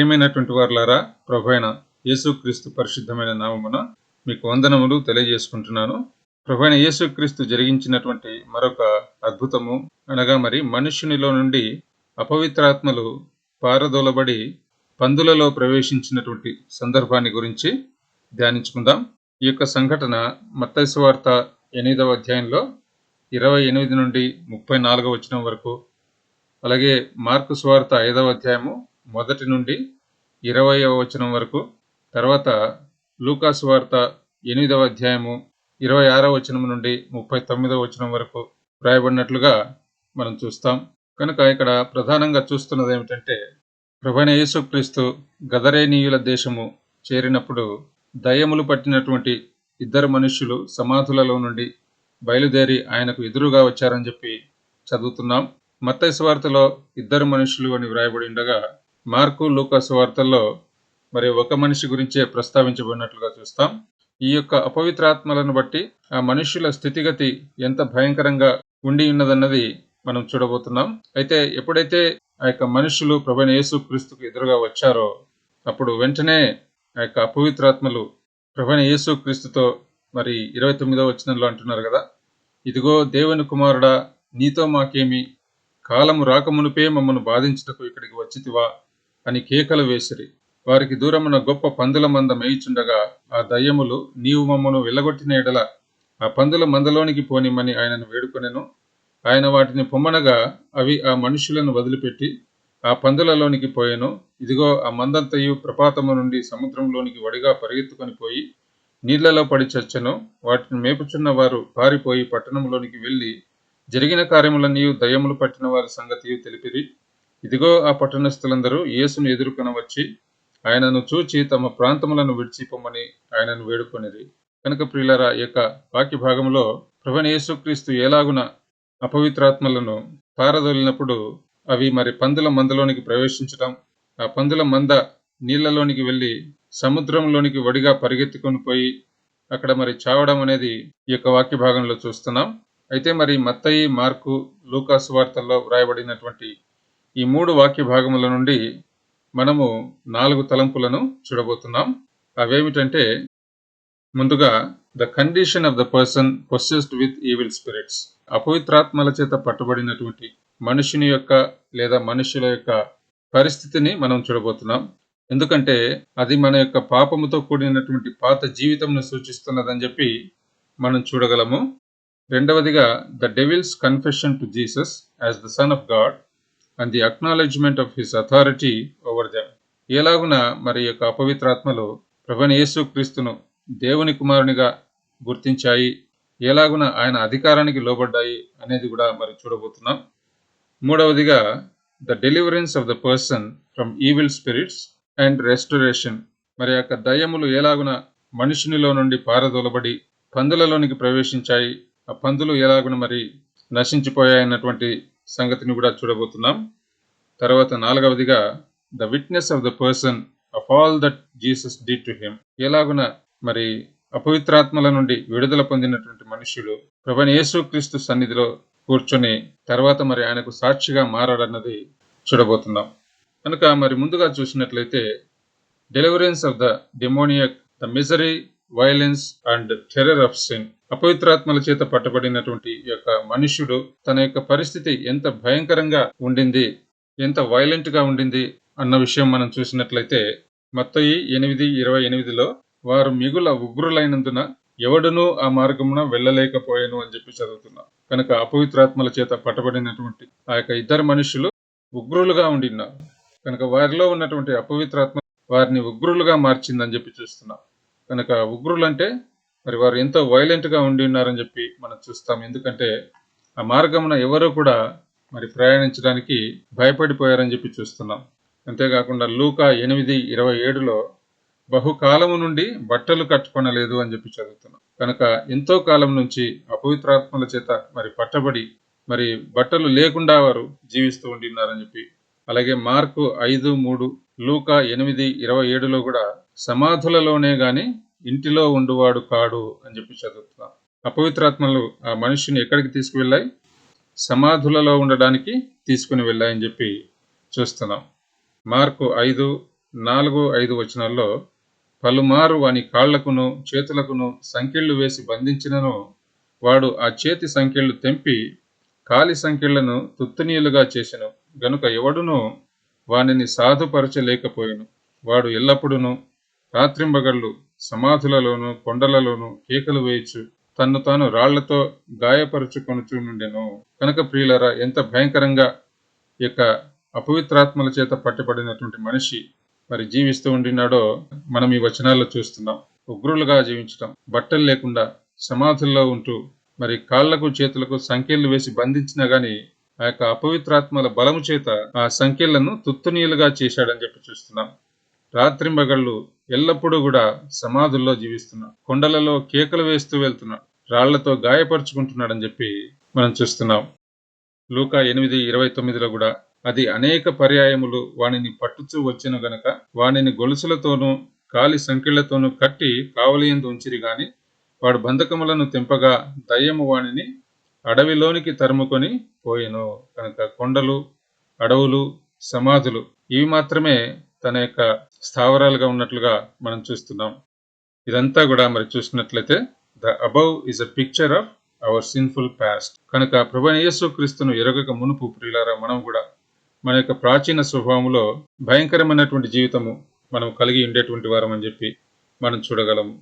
ప్రియమైనటువంటి వారులారా ప్రభైన యేసుక్రీస్తు పరిశుద్ధమైన నామమున మీకు వందనములు తెలియజేసుకుంటున్నాను. ప్రభైన యేసుక్రీస్తు జరిగించినటువంటి మరొక అద్భుతము అనగా మరి మనుష్యునిలో నుండి అపవిత్రాత్మలు పారదోలబడి పందులలో ప్రవేశించినటువంటి సందర్భాన్ని గురించి ధ్యానించుకుందాం. ఈ యొక్క సంఘటన మత్తైసు ఎనిమిదవ అధ్యాయంలో ఇరవై ఎనిమిది నుండి ముప్పై నాలుగవ వచనం వరకు అలాగే మార్కు స్వార్త ఐదవ అధ్యాయము మొదటి నుండి ఇరవయవ వచనం వరకు తర్వాత లూకాసు వార్త ఎనిమిదవ అధ్యాయము ఇరవై ఆరవ వచనం నుండి ముప్పై తొమ్మిదవ వచనం వరకు వ్రాయబడినట్లుగా మనం చూస్తాం. కనుక ఇక్కడ ప్రధానంగా చూస్తున్నది ఏమిటంటే ప్రభణ యేసుక్రీస్తు గదరేనీయుల దేశము చేరినప్పుడు దయ్యములు పట్టినటువంటి ఇద్దరు మనుష్యులు సమాధులలో నుండి బయలుదేరి ఆయనకు ఎదురుగా వచ్చారని చెప్పి చదువుతున్నాం. మత్తయి వార్తలో ఇద్దరు మనుషులు అని వ్రాయబడి ఉండగా మార్కు లూకస్ వార్తల్లో మరి ఒక మనిషి గురించే ప్రస్తావించబడినట్లుగా చూస్తాం. ఈ యొక్క అపవిత్రాత్మలను బట్టి ఆ మనుష్యుల స్థితిగతి ఎంత భయంకరంగా ఉండి ఉన్నదన్నది మనం చూడబోతున్నాం. అయితే ఎప్పుడైతే ఆ యొక్క మనుషులు ప్రభుని యేసు క్రీస్తుకు ఎదురుగా వచ్చారో అప్పుడు వెంటనే ఆ యొక్క అపవిత్రాత్మలు ప్రభుని యేసు క్రీస్తుతో మరి ఇరవై తొమ్మిదో వచనంలో అంటున్నారు కదా ఇదిగో దేవుని కుమారుడా నీతో మాకేమి కాలము రాకమునుపే మమ్మను బాధించుటకు ఇక్కడికి వచ్చితివా? అని కేకలు వేసిరి. వారికి దూరమున గొప్ప పందుల మంద మేయిచుండగా ఆ దయ్యములు నీవు మమ్మను వెళ్ళగొట్టిన ఎడల ఆ పందుల మందలోనికి పోనిమ్మని ఆయనను వేడుకొనెను. ఆయన వాటిని పొమ్మనగా అవి ఆ మనుషులను వదిలిపెట్టి ఆ పందులలోనికి పోయెను. ఇదిగో ఆ మందంతయు ప్రపాతము నుండి సముద్రంలోనికి వడిగా పరిగెత్తుకొని పోయి నీళ్ళలో పడి చచ్చెను. వాటిని మేపుచున్న వారు పారిపోయి పట్టణంలోనికి వెళ్ళి జరిగిన కార్యములన్నీ దయ్యములు పట్టిన వారి సంగతియు తెలిపిరి. ఇదిగో ఆ పట్టణస్థులందరూ యేసును ఎదుర్కొన వచ్చి ఆయనను చూచి తమ ప్రాంతములను విడిచిపోమని ఆయనను వేడుకొనిది కనుక ప్రియులరా యొక్క వాక్య భాగంలో ప్రభు యేసుక్రీస్తు ఎలాగున అపవిత్రాత్మలను పారదోలినప్పుడు అవి మరి పందుల మందలోనికి ప్రవేశించడం ఆ పందుల మంద నీళ్ళలోనికి వెళ్ళి సముద్రంలోనికి వడిగా పరిగెత్తుకొని పోయి అక్కడ మరి చావడం అనేది ఈ యొక్క వాక్య భాగంలో చూస్తున్నాం. అయితే మరి మత్తయి మార్కు లూకాసు వార్తల్లో వ్రాయబడినటువంటి ఈ మూడు వాక్య భాగముల నుండి మనము నాలుగు తలంపులను చూడబోతున్నాం. అవేమిటంటే ముందుగా the condition of the person possessed with evil spirits అపవిత్రాత్మల చేత పట్టుబడినటువంటి మనుషుని యొక్క లేదా మనుషుల యొక్క పరిస్థితిని మనం చూడబోతున్నాం. ఎందుకంటే అది మన యొక్క పాపముతో కూడినటువంటి పాత జీవితంను సూచిస్తున్నదని చెప్పి మనం చూడగలము. రెండవదిగా the devils confession to Jesus as the son of God and the acknowledgement of his authority over them ఎలాగున మరి యొక్క అపవిత్రాత్మలు ప్రభని యేసు క్రీస్తును దేవుని కుమారునిగా గుర్తించాయి? ఎలాగున ఆయన అధికారానికి లోబడ్డాయి అనేది కూడా మరి చూడబోతున్నాం. మూడవదిగా the deliverance of the person from evil spirits and restoration మరి యొక్క దయ్యములు ఎలాగున మనుషునిలో నుండి పారదొలబడి పందులలోనికి ప్రవేశించాయి? ఆ పందులు ఎలాగున మరి నశించిపోయాయన్నటువంటి సంగతిని కూడా చూడబోతున్నాం. తర్వాత నాలుగవదిగా the witness of the person of all that Jesus did to him ఎలాగున మరి అపవిత్రాత్మల నుండి విడుదల పొందినటువంటి మనుష్యుడు ప్రభని యేసుక్రీస్తు సన్నిధిలో కూర్చొని తర్వాత మరి ఆయనకు సాక్షిగా మారాడన్నది చూడబోతున్నాం. కనుక మరి ముందుగా చూసినట్లయితే deliverance of the demoniac the misery violence and terror of sin అపవిత్రాత్మల చేత పట్టబడినటువంటి యొక్క మనుష్యుడు తన యొక్క పరిస్థితి ఎంత భయంకరంగా ఉండింది ఎంత వైలెంట్గా ఉండింది అన్న విషయం మనం చూసినట్లయితే మత్తయి ఎనిమిది ఇరవై ఎనిమిదిలో వారు మిగుల ఉగ్రులైనందున ఎవడునూ ఆ మార్గమున వెళ్ళలేకపోయాను అని చెప్పి చదువుతున్నాం కనుక అపవిత్రాత్మల చేత పట్టబడినటువంటి ఆ యొక్క ఇద్దరు మనుషులు ఉగ్రులుగా ఉండిన్నారు. కనుక వారిలో ఉన్నటువంటి అపవిత్రాత్మ వారిని ఉగ్రులుగా మార్చిందని చెప్పి చూస్తున్నాం. కనుక ఉగ్రులు అంటే మరి వారు ఎంతో వైలెంట్గా ఉండి ఉన్నారని చెప్పి మనం చూస్తాం. ఎందుకంటే ఆ మార్గమున ఎవరు కూడా మరి ప్రయాణించడానికి భయపడిపోయారని చెప్పి చూస్తున్నాం. అంతేకాకుండా లూకా ఎనిమిది ఇరవై ఏడులో బహుకాలము నుండి బట్టలు కట్టుకొనలేదు అని చెప్పి చదువుతున్నాం. కనుక ఎంతో కాలం నుంచి అపవిత్రాత్మల చేత మరి పట్టబడి మరి బట్టలు లేకుండా వారు జీవిస్తూ ఉండిన్నారని చెప్పి అలాగే మార్కు ఐదు మూడు లూకా ఎనిమిది ఇరవై ఏడులో కూడా సమాధులలోనే గాని ఇంటిలో ఉండువాడు కాడు అని చెప్పి చదువుతున్నాం. అపవిత్రాత్మలు ఆ మనిషిని ఎక్కడికి తీసుకువెళ్ళాయి? సమాధులలో ఉండడానికి తీసుకుని వెళ్ళాయని చెప్పి చూస్తున్నాం. మార్కు ఐదు నాలుగు ఐదు వచనాల్లో పలుమారు వాని కాళ్ళకును చేతులకును సంకెళ్ళు వేసి బంధించినను వాడు ఆ చేతి సంకెళ్ళు తెంపి కాలి సంఖ్యలను తుత్తునీయులుగా చేసెను. గనుక ఎవడును వానిని సాధుపరచలేకపోయాను. వాడు ఎల్లప్పుడూ రాత్రింబగళ్ళు సమాధులలోను కొండలలోను కేకలు వేయచ్చు తన్ను తాను రాళ్ళతో గాయపరుచుకొనుచు నుండెను. కనుక ప్రియులరా ఎంత భయంకరంగా ఈ యొక్క అపవిత్రాత్మల చేత పట్టుబడినటువంటి మనిషి మరి జీవిస్తూ ఉండినాడో మనం ఈ వచనాల్లో చూస్తున్నాం. ఉగ్రులుగా జీవించడం బట్టలు లేకుండా సమాధుల్లో ఉంటూ మరి కాళ్ళకు చేతులకు సంఖ్యలు వేసి బంధించినా గాని ఆ యొక్క అపవిత్రాత్మల బలము చేత ఆ సంఖ్యలను తుత్తునీయులుగా చేశాడని చెప్పి చూస్తున్నాం. రాత్రింబగళ్ళు ఎల్లప్పుడూ కూడా సమాధుల్లో జీవిస్తున్నాడు. కొండలలో కేకలు వేస్తూ వెళ్తున్నాడు. రాళ్ళతో గాయపరుచుకుంటున్నాడని చెప్పి మనం చూస్తున్నాం. లూకా ఎనిమిది ఇరవై తొమ్మిదిలో కూడా అది అనేక పర్యాయములు వానిని పట్టుచూ వచ్చిన గనక వానిని గొలుసులతోనూ కాలి సంఖ్యలతోనూ కట్టి కావలియందు ఉంచిరి గాని వాడు బంధకములను తెంపగా దయ్యము వాణిని అడవిలోనికి తరుముకొని పోయెను. కనుక కొండలు అడవులు సమాధులు ఇవి మాత్రమే తన యొక్క స్థావరాలుగా ఉన్నట్లుగా మనం చూస్తున్నాం. ఇదంతా కూడా మరి చూసినట్లయితే the above is a picture of our sinful past. కనుక ప్రభు యేసు క్రీస్తును ఎరగక మునుపు ప్రియులారా మనం కూడా మన యొక్క ప్రాచీన స్వభావంలో భయంకరమైనటువంటి జీవితము మనం కలిగి ఉండేటువంటి వారం అని చెప్పి మనం చూడగలము.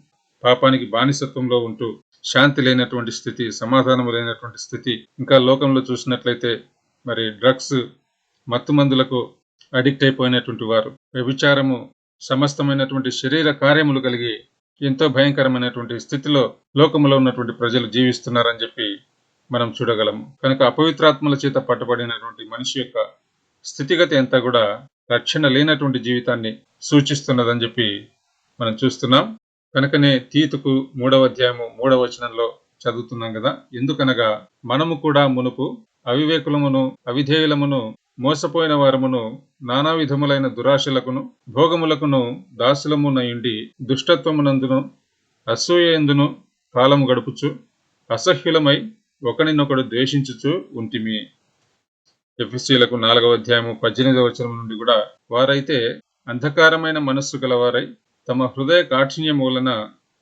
పాపానికి బానిసత్వంలో ఉంటూ శాంతి లేనటువంటి స్థితి సమాధానం లేనటువంటి స్థితి ఇంకా లోకంలో చూసినట్లయితే మరి డ్రగ్స్ మత్తు మందులకు అడిక్ట్ అయిపోయినటువంటి వారు. వ్యభిచారము సమస్తమైనటువంటి శరీర కార్యములు కలిగి ఎంతో భయంకరమైనటువంటి స్థితిలో లోకములో ఉన్నటువంటి ప్రజలు జీవిస్తున్నారని చెప్పి మనం చూడగలము. కనుక అపవిత్రాత్మల చేత పట్టబడినటువంటి మనిషి యొక్క స్థితిగతి అంతా కూడా రక్షణ లేనటువంటి జీవితాన్ని సూచిస్తున్నదని చెప్పి మనం చూస్తున్నాం. కనుకనే తీతుకు మూడవ అధ్యాయము మూడవ వచనంలో చదువుతున్నాం కదా. ఎందుకనగా మనము కూడా మునుపు అవివేకులమును అవిధేయులమును మోసపోయిన వారమును నానా విధములైన దురాశలకును భోగములకును దాసులమునయుండి దుష్టత్వమునందును అసూయందును కాలము గడుపుచు అసహ్యులమై ఒకరినొకడు ద్వేషించుచు ఉంటిమి. ఎఫ్ఎస్సీలకు నాలుగవ అధ్యాయము పద్దెనిమిదవ వచనం నుండి కూడా వారైతే అంధకారమైన మనస్సు గలవారై తమ హృదయ కాఠిన్యం వలన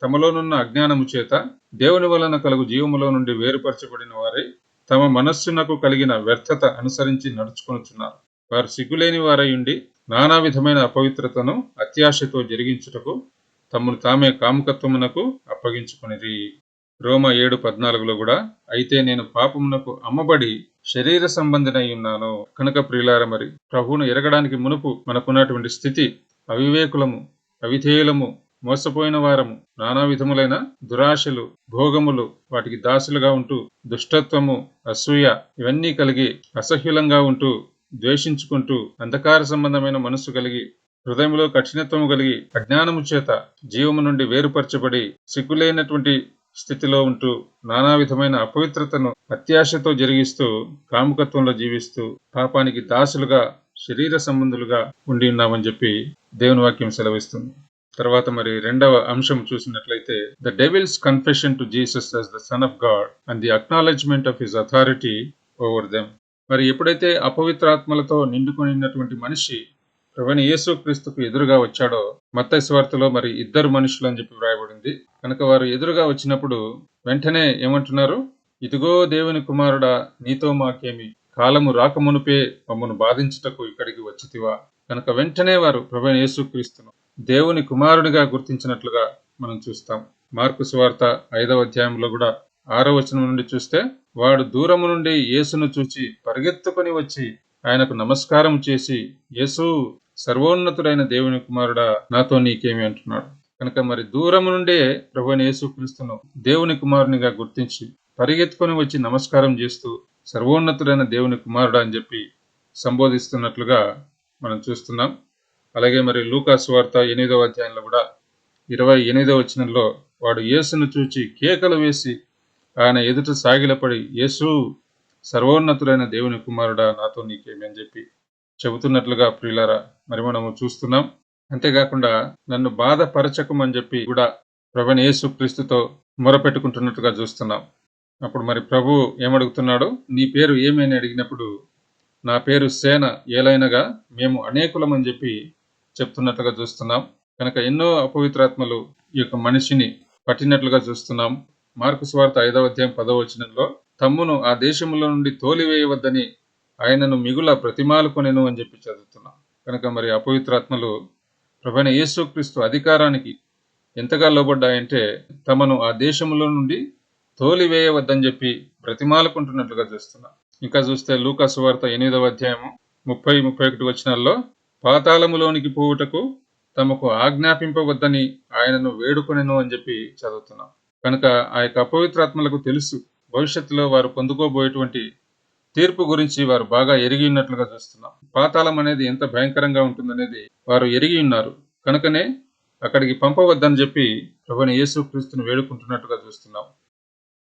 తమలోనున్న అజ్ఞానము చేత దేవుని వలన కలుగు జీవములో నుండి వేరుపరచబడిన వారై తమ మనస్సునకు కలిగిన వ్యర్థత అనుసరించి నడుచుకొనుచున్నారు. వారు సిగ్గులేని వారై ఉండి నానా విధమైన అపవిత్రతను అత్యాశతో జరిగించుటకు తమను తామే కాముకత్వమునకు అప్పగించుకునిరి. రోమ ఏడు పద్నాలుగులో కూడా అయితే నేను పాపమునకు అమ్మబడి శరీర సంబంధినై ఉన్నాను కనుక ప్రియులార మరి ప్రభువును ఎరగడానికి మునుపు మనకున్నటువంటి స్థితి అవివేకులము అవిధేయులము మోసపోయిన వారము నానా విధములైన దురాశలు భోగములు వాటికి దాసులుగా ఉంటూ దుష్టత్వము అసూయ ఇవన్నీ కలిగి అసహ్యులంగా ఉంటూ ద్వేషించుకుంటూ అంధకార సంబంధమైన మనస్సు కలిగి హృదయంలో కఠినత్వము కలిగి అజ్ఞానము చేత జీవము నుండి వేరుపరచబడి సిగ్గులేనటువంటి స్థితిలో ఉంటూ నానా విధమైన అపవిత్రతను అత్యాశతో జరిగిస్తూ కాముకత్వంలో జీవిస్తూ పాపానికి దాసులుగా శరీర సంబంధులుగా ఉండి ఉన్నామని చెప్పి దేవుని వాక్యం సెలవిస్తుంది. తర్వాత మరి రెండవ అంశం చూసినట్లయితే the devil's confession to Jesus as the son of God and the acknowledgement of his authority over them మరి ఎప్పుడైతే అపవిత్రాత్మలతో నిండుకొనినటువంటి మనిషి ప్రవణ యేసు క్రీస్తుకు ఎదురుగా వచ్చాడో మత్తయి స్వార్థలో మరి ఇద్దరు మనుషులు అని చెప్పి వ్రాయబడింది. కనుక వారు ఎదురుగా వచ్చినప్పుడు వెంటనే ఏమంటున్నారు? ఇదిగో దేవుని కుమారుడా నీతో మాకేమి? కాలము రాకమునుపే మమ్మను బాధించుటకు ఇక్కడికి వచ్చితివా? కనుక వెంటనే వారు ప్రభు యేసుక్రీస్తును దేవుని కుమారునిగా గుర్తించినట్లుగా మనం చూస్తాం. మార్కు సువార్త ఐదవ అధ్యాయంలో కూడా ఆరో వచనం నుండి చూస్తే వాడు దూరము నుండి యేసును చూచి పరిగెత్తుకొని వచ్చి ఆయనకు నమస్కారం చేసి యేసు సర్వోన్నతుడైన దేవుని కుమారుడా నాతో నీకేమి అంటున్నాడు? కనుక మరి దూరము నుండే ప్రభు యేసుక్రీస్తును దేవుని కుమారునిగా గుర్తించి పరిగెత్తుకొని వచ్చి నమస్కారం చేస్తూ సర్వోన్నతుడైన దేవుని కుమారుడు అని చెప్పి సంబోధిస్తున్నట్లుగా మనం చూస్తున్నాం. అలాగే మరి లూకాస్ వార్త ఎనిమిదవ అధ్యాయంలో కూడా ఇరవై ఎనిమిదవ వచనంలో వాడు యేసును చూచి కేకలు వేసి ఆయన ఎదుట సాగిలపడి యేసు సర్వోన్నతుడైన దేవుని కుమారుడా నాతో నీకేమని చెప్పి చెబుతున్నట్లుగా ప్రియులారా మరి మనము చూస్తున్నాం. అంతేకాకుండా నన్ను బాధపరచకమని చెప్పి కూడా ప్రభుని యేసు క్రీస్తుతో మొరపెట్టుకుంటున్నట్టుగా చూస్తున్నాం. అప్పుడు మరి ప్రభు ఏమడుగుతున్నాడు? నీ పేరు ఏమని అడిగినప్పుడు నా పేరు సేన ఏలైనగా మేము అనేకులమని చెప్పి చెప్తున్నట్లుగా చూస్తున్నాం. కనుక ఎన్నో అపవిత్రాత్మలు ఈ యొక్క మనిషిని పట్టినట్లుగా చూస్తున్నాం. మార్కు స్వార్త ఐదవ అధ్యాయం పదవ వచనంలో తమ్మును ఆ దేశంలో నుండి తోలివేయవద్దని ఆయనను మిగుల ప్రతిమాలుకొనెను అని చెప్పి చదువుతున్నాం. కనుక మరి అపవిత్రాత్మలు ప్రభైన యేసుక్రీస్తు అధికారానికి ఎంతగా లోబడ్డాయంటే తమను ఆ దేశంలో నుండి తోలివేయవద్దని చెప్పి బ్రతిమాలుకుంటున్నట్లుగా చూస్తున్నాం. ఇంకా చూస్తే లూకా సువార్త ఎనిమిదవ అధ్యాయము ముప్పై ముప్పై ఒకటి వచనాల్లో పాతాళములోనికి పోవుటకు తమకు ఆజ్ఞాపింపవద్దని ఆయనను వేడుకొనెను అని చెప్పి చదువుతున్నాం. కనుక ఆ యొక్క అపవిత్రాత్మలకు తెలుసు భవిష్యత్తులో వారు పొందుకోబోయేటువంటి తీర్పు గురించి వారు బాగా ఎరిగి ఉన్నట్లుగా చూస్తున్నాం. పాతాళం అనేది ఎంత భయంకరంగా ఉంటుందనేది వారు ఎరిగి ఉన్నారు. కనుకనే అక్కడికి పంపవద్దని చెప్పి ప్రభుని యేసు క్రీస్తుని వేడుకుంటున్నట్టుగా చూస్తున్నాం.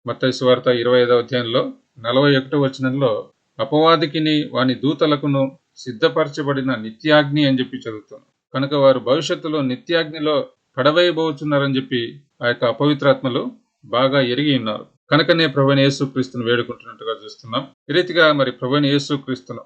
మత్తయి వార్త ఇరవై ఐదవ అధ్యాయంలో నలభై ఒకటో వచనంలో అపవాదికిని వాని దూతలకును సిద్ధపరచబడిన నిత్యాగ్ని అని చెప్పి చదువుతాం. కనుక వారు భవిష్యత్తులో నిత్యాగ్నిలో పడవేయబోచున్నారని చెప్పి ఆ యొక్క అపవిత్రాత్మలు బాగా ఎరిగి ఉన్నారు. కనుకనే ప్రభుని యేసుక్రీస్తును వేడుకుంటున్నట్టుగా చూస్తున్నాం. ఈ రీతిగా మరి ప్రభుని యేసుక్రీస్తును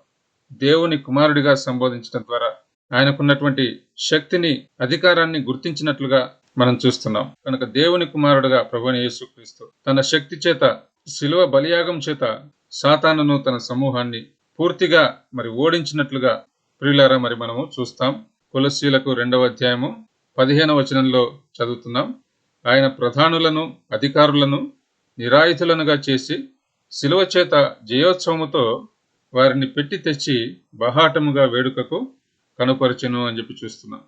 దేవుని కుమారుడిగా సంబోధించడం ద్వారా ఆయనకున్నటువంటి శక్తిని అధికారాన్ని గుర్తించినట్లుగా మనం చూస్తున్నాం. కనుక దేవుని కుమారుడుగా ప్రభుని యేసుక్రీస్తు తన శక్తి చేత శిలువ బలియాగం చేత సాతానును తన సమూహాన్ని పూర్తిగా మరి ఓడించినట్లుగా ప్రియులారా మరి మనము చూస్తాం. కులశీలకు రెండవ అధ్యాయము పదిహేన వచనంలో చదువుతున్నాం. ఆయన ప్రధానులను అధికారులను నిరాయుధులనుగా చేసి శిలువ చేత జయోత్సవముతో వారిని పెట్టి తెచ్చి బహాటముగా వేడుకకు కనుపరచెను అని చెప్పి చూస్తున్నాం.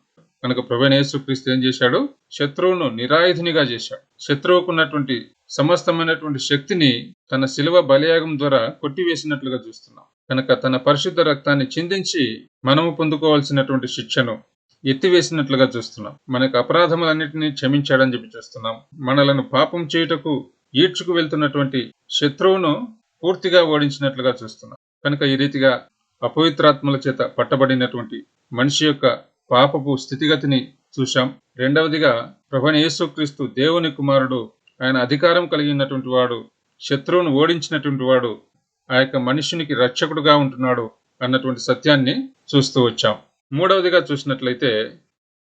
కనుక ప్రభువైన యేసుక్రీస్తు ఏం చేశాడు? శత్రువును నిరాయుధునిగా చేశాడు. శత్రువుకు ఉన్నటువంటి సమస్తమైనటువంటి శక్తిని తన శిలువ బలియాగం ద్వారా కొట్టివేసినట్లుగా చూస్తున్నాం. కనుక తన పరిశుద్ధ రక్తాన్ని చిందించి మనము పొందుకోవాల్సినటువంటి శిక్షను ఎత్తివేసినట్లుగా చూస్తున్నాం. మనకు అపరాధములన్నింటినీ క్షమించాడని చెప్పి చూస్తున్నాం. మనలను పాపం చేయుటకు ఈడ్చుకు వెళ్తున్నటువంటి శత్రువును పూర్తిగా ఓడించినట్లుగా చూస్తున్నాం. కనుక ఈ రీతిగా అపవిత్రాత్మల చేత పట్టబడినటువంటి మనిషి యొక్క పాపపు స్థితిగతిని చూశాం. రెండవదిగా ప్రభుని యేసుక్రీస్తు దేవుని కుమారుడు ఆయన అధికారం కలిగి ఉన్నటువంటి వాడు శత్రువును ఓడించినటువంటి వాడు ఆ యొక్క మనుషునికి రక్షకుడుగా ఉంటున్నాడు అన్నటువంటి సత్యాన్ని చూస్తూ వచ్చాం. మూడవదిగా చూసినట్లయితే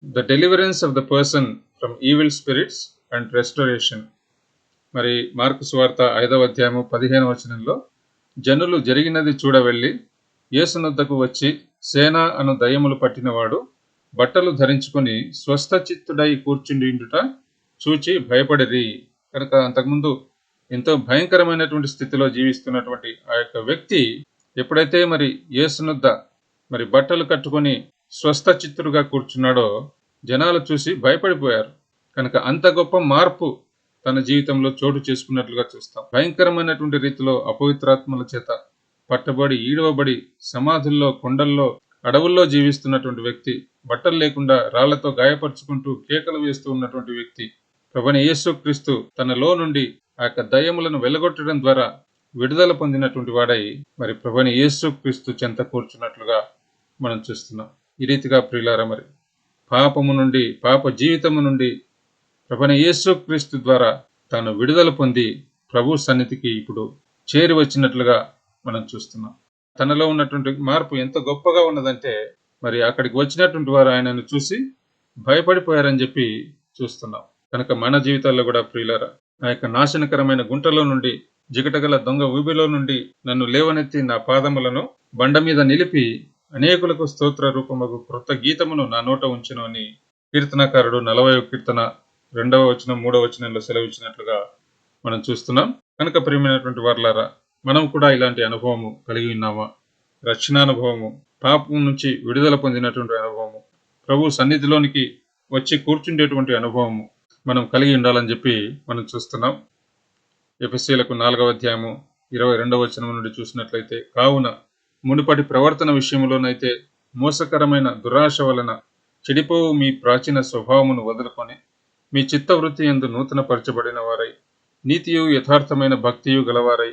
the deliverance of the person from evil spirits and restoration. మరి మార్కు సువార్త ఐదవ అధ్యాయము పదిహేను వచనంలో జనులు జరిగినది చూడవెళ్ళి యేసునొద్దకు వచ్చి సేన అను దయ్యములు పట్టినవాడు బట్టలు ధరించుకొని స్వస్థ చిత్తుడై చూచి భయపడిరి. కనుక అంతకుముందు ఎంతో భయంకరమైనటువంటి స్థితిలో జీవిస్తున్నటువంటి ఆ యొక్క వ్యక్తి ఎప్పుడైతే మరి యేసునొద్ద మరి బట్టలు కట్టుకొని స్వస్థ చిత్తుడుగా కూర్చున్నాడో జనాలు చూసి భయపడిపోయారు. కనుక అంత గొప్ప మార్పు తన జీవితంలో చోటు చేసుకున్నట్లుగా చూస్తాం. భయంకరమైనటువంటి రీతిలో అపవిత్రాత్మల చేత పట్టబడి ఈడవబడి సమాధుల్లో కొండల్లో అడవుల్లో జీవిస్తున్నటువంటి వ్యక్తి బట్టలు లేకుండా రాళ్ళతో గాయపరుచుకుంటూ కేకలు వేస్తూ ఉన్నటువంటి వ్యక్తి ప్రభుని యేసుక్రీస్తు తనలో నుండి ఆ యొక్క దయ్యములను వెలగొట్టడం ద్వారా విడుదల పొందినటువంటి వాడై మరి ప్రభుని యేసుక్రీస్తు చెంత కూర్చున్నట్లుగా మనం చూస్తున్నాం. ఈ రీతిగా ప్రియులారా మరి పాపము నుండి పాప జీవితము నుండి ప్రభుని యేసుక్రీస్తు ద్వారా తాను విడుదల పొంది ప్రభు సన్నిధికి ఇప్పుడు చేరి వచ్చినట్లుగా మనం చూస్తున్నాం. తనలో ఉన్నటువంటి మార్పు ఎంత గొప్పగా ఉన్నదంటే మరి అక్కడికి వచ్చినటువంటి వారు ఆయనను చూసి భయపడిపోయారని చెప్పి చూస్తున్నాం. కనుక మన జీవితాల్లో కూడా ప్రియులరా ఆ యొక్క నాశనకరమైన గుంటలో నుండి జిగటగల దొంగ ఊబిలో నుండి నన్ను లేవనెత్తి నా పాదములను బండ మీద నిలిపి అనేకులకు స్తోత్ర రూపముకు క్రొత్త గీతమును నా నోట ఉంచును అని కీర్తనకారుడు నలభై కీర్తన రెండవ వచనం మూడవ వచనంలో సెలవిచ్చినట్లుగా మనం చూస్తున్నాం. కనుక ప్రియమైనటువంటి వర్లారా మనం కూడా ఇలాంటి అనుభవము కలిగి ఉన్నామా? రక్షణానుభవము పాపం నుంచి విడుదల పొందినటువంటి అనుభవము. ప్రభు సన్నిధిలోనికి వచ్చి కూర్చుండేటువంటి అనుభవము మనం కలిగి ఉండాలని చెప్పి మనం చూస్తున్నాం. ఎపిసీలకు నాలుగవ అధ్యాయము ఇరవై రెండవ వచనం నుండి చూసినట్లయితే కావున మునుపటి ప్రవర్తన విషయంలోనైతే మోసకరమైన దురాశ వలన చెడిపోవు మీ ప్రాచీన స్వభావమును వదులుకొని మీ చిత్తవృత్తి ఎందు నూతన పరచబడిన వారై నీతియు యథార్థమైన భక్తియు గలవారై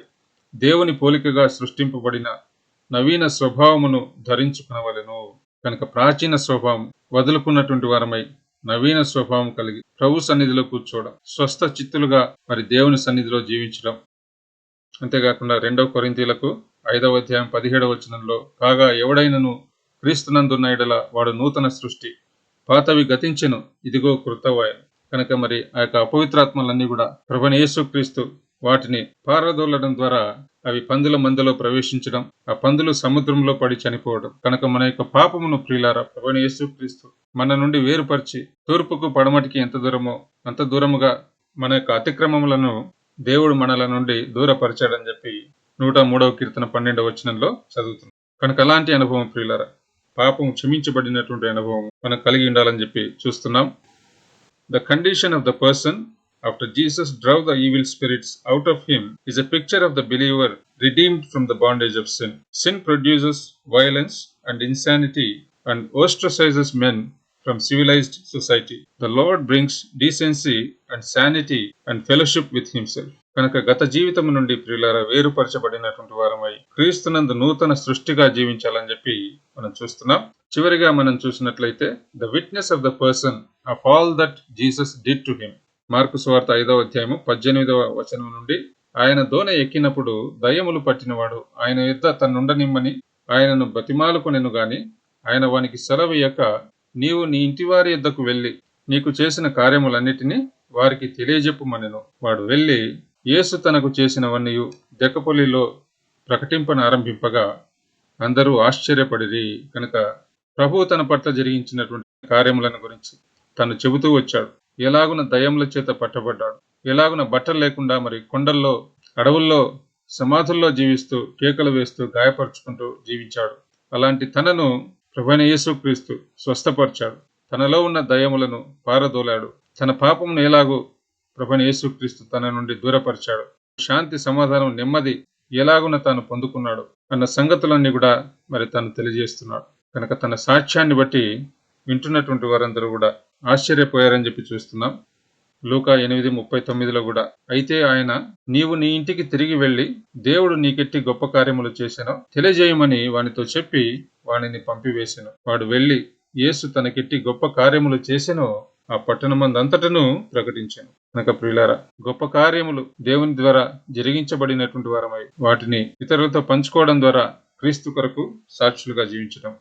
దేవుని పోలికగా సృష్టింపబడిన నవీన స్వభావమును ధరించుకునవలెను. కనుక ప్రాచీన స్వభావం వదులుకున్నటువంటి వారమై నవీన స్వభావం కలిగి ప్రభు సన్నిధిలో కూర్చోవడం స్వస్థ చిత్తులుగా మరి దేవుని సన్నిధిలో జీవించడం. అంతేకాకుండా రెండవ కొరింతీలకు ఐదవ అధ్యాయం పదిహేడవ వచనంలో కాగా ఎవడైనను క్రీస్తునందున్న ఎడల వాడు నూతన సృష్టి పాతవి గతించెను ఇదిగో కృతవాయను కనుక మరి ఆ యొక్క అపవిత్రాత్మలన్నీ కూడా ప్రభుని యేసుక్రీస్తు వాటిని పారదోలడం ద్వారా అవి పందుల మందలో ప్రవేశించడం ఆ పందులు సముద్రంలో పడి చనిపోవడం. కనుక మన యొక్క పాపమును ప్రియులారా ప్రభుని యేసుక్రీస్తు మన నుండి వేరుపరిచి తూర్పుకు పడమటికి ఎంత దూరమో అంత దూరముగా మన యొక్క అతిక్రమములను దేవుడు మనల నుండి దూరపరిచాడని చెప్పి నూట మూడవ కీర్తన పన్నెండవ వచనంలో చదువుతుంది కనుక అలాంటి అనుభవం ప్రియులారా పాపం క్షమించబడినటువంటి అనుభవం మనం కలిగి ఉండాలని చెప్పి చూస్తున్నాం. The condition of the person after Jesus drove the evil spirits out of him is a picture of the believer redeemed from the bondage of sin. Sin produces violence and insanity and ostracizes men from civilized society. The Lord brings decency and sanity and fellowship with himself. కనుక గత జీవితం నుండి ప్రియులారా వేరుపరచబడినటువంటి వారమై క్రీస్తునందు నూతన సృష్టిగా జీవించాలని చెప్పి మనం చూస్తున్నాం చివరిగా మనం చూసినట్లయితే the witness of the person of all that Jesus did to him Mark స్వార్త ఐదవ అధ్యాయము పద్దెనిమిదవ వచనం నుండి ఆయన దోన ఎక్కినప్పుడు దయ్యములు పట్టినవాడు ఆయన యుద్ధ తన్నుండనిమ్మని ఆయనను బతిమాలుకొనెను గాని ఆయన వానికి సెలవీయక నీవు నీ ఇంటివారి యుద్ధకు వెళ్ళి నీకు చేసిన కార్యములన్నిటినీ వారికి తెలియజెప్పుమనెను. వాడు వెళ్ళి యేసు తనకు చేసినవన్నీ దెక్కపల్లిలో ప్రకటింపన ఆరంభింపగా అందరూ ఆశ్చర్యపడిరి కనుక ప్రభువు తన పట్ల జరిగించినటువంటి కార్యములను గురించి తను చెబుతూ వచ్చాడు. ఎలాగున దయముల చేత పట్టబడ్డాడు? ఎలాగున బట్టలు లేకుండా మరి కొండల్లో అడవుల్లో సమాధుల్లో జీవిస్తూ కేకలు వేస్తూ గాయపరుచుకుంటూ జీవించాడు. అలాంటి తనను ప్రభుణ యేసుక్రీస్తు స్వస్థపరిచాడు. తనలో ఉన్న దయములను పారదోలాడు. తన పాపమును ఎలాగూ ప్రభుణ యేసుక్రీస్తు తన నుండి దూరపరిచాడు. శాంతి సమాధానం నెమ్మది ఎలాగున తాను పొందుకున్నాడు అన్న సంగతులన్నీ కూడా మరి తను తెలియజేస్తున్నాడు. కనుక తన సాక్ష్యాన్ని బట్టి వింటున్నటువంటి వారందరూ కూడా ఆశ్చర్యపోయారని చెప్పి చూస్తున్నాం. లూకా ఎనిమిది ముప్పై తొమ్మిదిలో కూడా అయితే ఆయన నీవు నీ ఇంటికి తిరిగి వెళ్ళి దేవుడు నీకెట్టి గొప్ప కార్యములు చేశానో తెలియజేయమని వానితో చెప్పి వానిని పంపివేశాను వాడు వెళ్ళి యేసు తనకెట్టి గొప్ప కార్యములు చేసెనో. ఆ పట్టణమందంతటను ప్రకటించాను. కనుక ప్రియులారా గొప్ప కార్యములు దేవుని ద్వారా జరిగించబడినటువంటి వారమై వాటిని ఇతరులతో పంచుకోవడం ద్వారా క్రీస్తు కొరకు సాక్షులుగా జీవించడం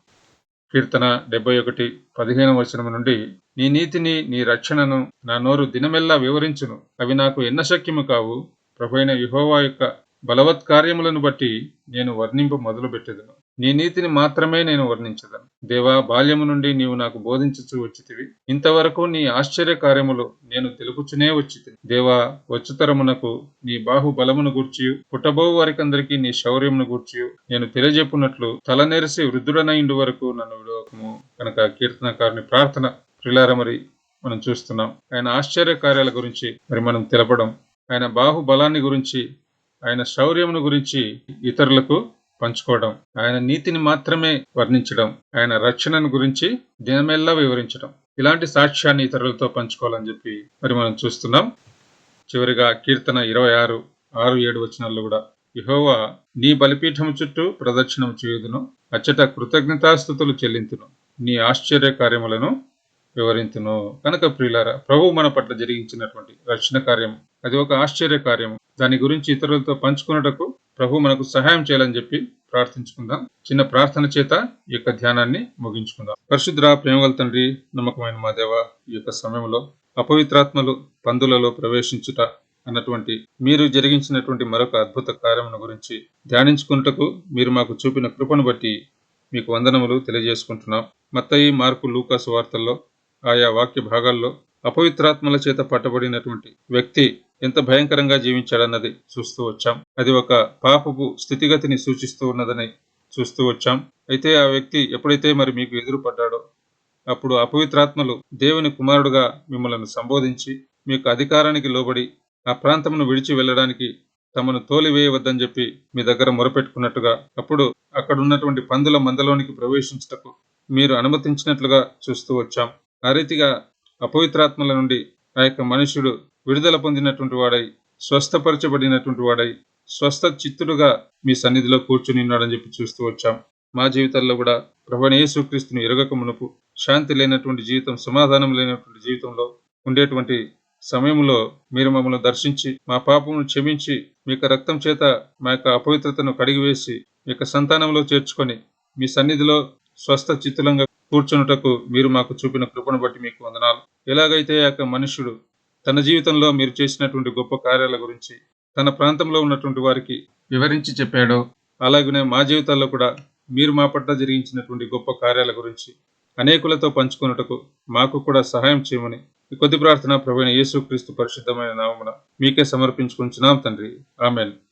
కీర్తన డెబ్బై ఒకటి పదిహేను వచనం నుండి నీ నీతిని నీ రక్షణను నా నోరు దినమెల్లా వివరించును. అవి నాకు ఎన్న శక్యము కావు? ప్రభైన యుహోవా యొక్క బలవత్కార్యములను బట్టి నేను వర్ణింపు మొదలుపెట్టేదను. నీ నీతిని మాత్రమే నేను వర్ణించదను దేవా బాల్యము నుండి నీవు నాకు బోధించుచు వచ్చితివి. ఇంతవరకు నీ ఆశ్చర్య కార్యములు నేను తెలుపుచునే వచ్చి దేవా వచ్చుతరమునకు నీ బాహు బలమును గూర్చి పుట్టబో వారికందరికీ నీ శౌర్యమును గూర్చి నేను తెలియజెప్పున్నట్లు తలనెరిసి వృద్ధుడనైండు వరకు నన్ను విడవకము. కనుక కీర్తనకారుని ప్రార్థన ప్రిలార మరి మనం చూస్తున్నాం. ఆయన ఆశ్చర్య కార్యాల గురించి మరి మనం తెలపడం. ఆయన బాహుబలాన్ని గురించి ఆయన శౌర్యమును గురించి ఇతరులకు పంచుకోవడం ఆయన నీతిని మాత్రమే వర్ణించడం ఆయన రక్షణను గురించి దినమెల్లా వివరించడం. ఇలాంటి సాక్ష్యాన్ని ఇతరులతో పంచుకోవాలని చెప్పి మరి మనం చూస్తున్నాం. చివరిగా కీర్తన ఇరవై ఆరు ఆరు ఏడు వచనాల్లో కూడా యహోవా నీ బలిపీఠము చుట్టూ ప్రదక్షిణం చేయుదును అచ్చట కృతజ్ఞతాస్థుతులు చెల్లింతును. నీ ఆశ్చర్య కార్యములను వివరించును కనుక ప్రియులారా ప్రభు మన పట్ల జరిగించినటువంటి రక్షణ కార్యం అది ఒక ఆశ్చర్య కార్యం దాని గురించి ఇతరులతో పంచుకున్నటకు ప్రభు మనకు సహాయం చేయాలని చెప్పి ప్రార్థించుకుందాం. చిన్న ప్రార్థన చేత ఈ యొక్క ధ్యానాన్ని ముగించుకుందాం. పరిశుద్ర ప్రేమగల తండ్రి నమ్మకమైన మా దేవ ఈ యొక్క సమయంలో అపవిత్రాత్మలు పందులలో ప్రవేశించుట అన్నటువంటి మీరు జరిగించినటువంటి మరొక అద్భుత కార్యమును గురించి ధ్యానించుకున్నటకు మీరు మాకు చూపిన కృపను బట్టి మీకు వందనములు తెలియజేసుకుంటున్నాం. మత్తయి మార్కు లూకాసు వార్తల్లో ఆయా వాక్య భాగాల్లో అపవిత్రాత్మల చేత పట్టబడినటువంటి వ్యక్తి ఎంత భయంకరంగా జీవించాడన్నది చూస్తూ వచ్చాం. అది ఒక పాపపు స్థితిగతిని సూచిస్తూ ఉన్నదని చూస్తూ వచ్చాం. అయితే ఆ వ్యక్తి ఎప్పుడైతే మరి మీకు ఎదురుపడ్డాడో అప్పుడు అపవిత్రాత్మలు దేవుని కుమారుడుగా మిమ్మల్ని సంబోధించి మీకు అధికారానికి లోబడి ఆ ప్రాంతమును విడిచి వెళ్ళడానికి తమను తోలివేయవద్దని చెప్పి మీ దగ్గర మొరపెట్టుకున్నట్టుగా అప్పుడు అక్కడ ఉన్నటువంటి పందుల మందలోనికి ప్రవేశించటకు మీరు అనుమతించినట్లుగా చూస్తూ వచ్చాం. ఆ రీతిగా అపవిత్రాత్మల నుండి ఆ యొక్క మనుషుడు విడుదల పొందినటువంటి వాడై స్వస్థపరచబడినటువంటి వాడై స్వస్థ చిత్తుడుగా మీ సన్నిధిలో కూర్చుని ఉన్నాడని చెప్పి చూస్తూ వచ్చాం. మా జీవితాల్లో కూడా ప్రభు ఎరగక మునుపు శాంతి లేనటువంటి జీవితం సమాధానం లేనటువంటి జీవితంలో ఉండేటువంటి సమయంలో మీరు మమ్మల్ని దర్శించి మా పాపమును క్షమించి మీ యొక్క రక్తం చేత మా యొక్క అపవిత్రతను కడిగివేసి మీ యొక్క సంతానంలో చేర్చుకొని మీ సన్నిధిలో స్వస్థ చిత్తులంగా కూర్చున్నటకు మీరు మాకు చూపిన కృపను బట్టి మీకు వందనాలు. ఎలాగైతే యాక యొక్క మనుష్యుడు తన జీవితంలో మీరు చేసినటువంటి గొప్ప కార్యాల గురించి తన ప్రాంతంలో ఉన్నటువంటి వారికి వివరించి చెప్పాడో అలాగనే మా జీవితాల్లో కూడా మీరు మా పట్ల జరిగించినటువంటి గొప్ప కార్యాల గురించి అనేకులతో పంచుకొనుటకు మాకు కూడా సహాయం చేయమని కొద్ది ప్రార్థన ప్రభుత్వ యేసుక్రీస్తు పరిశుద్ధమైన నామమున మీకే సమర్పించుకుంటున్నాం తండ్రి. ఆమెన్.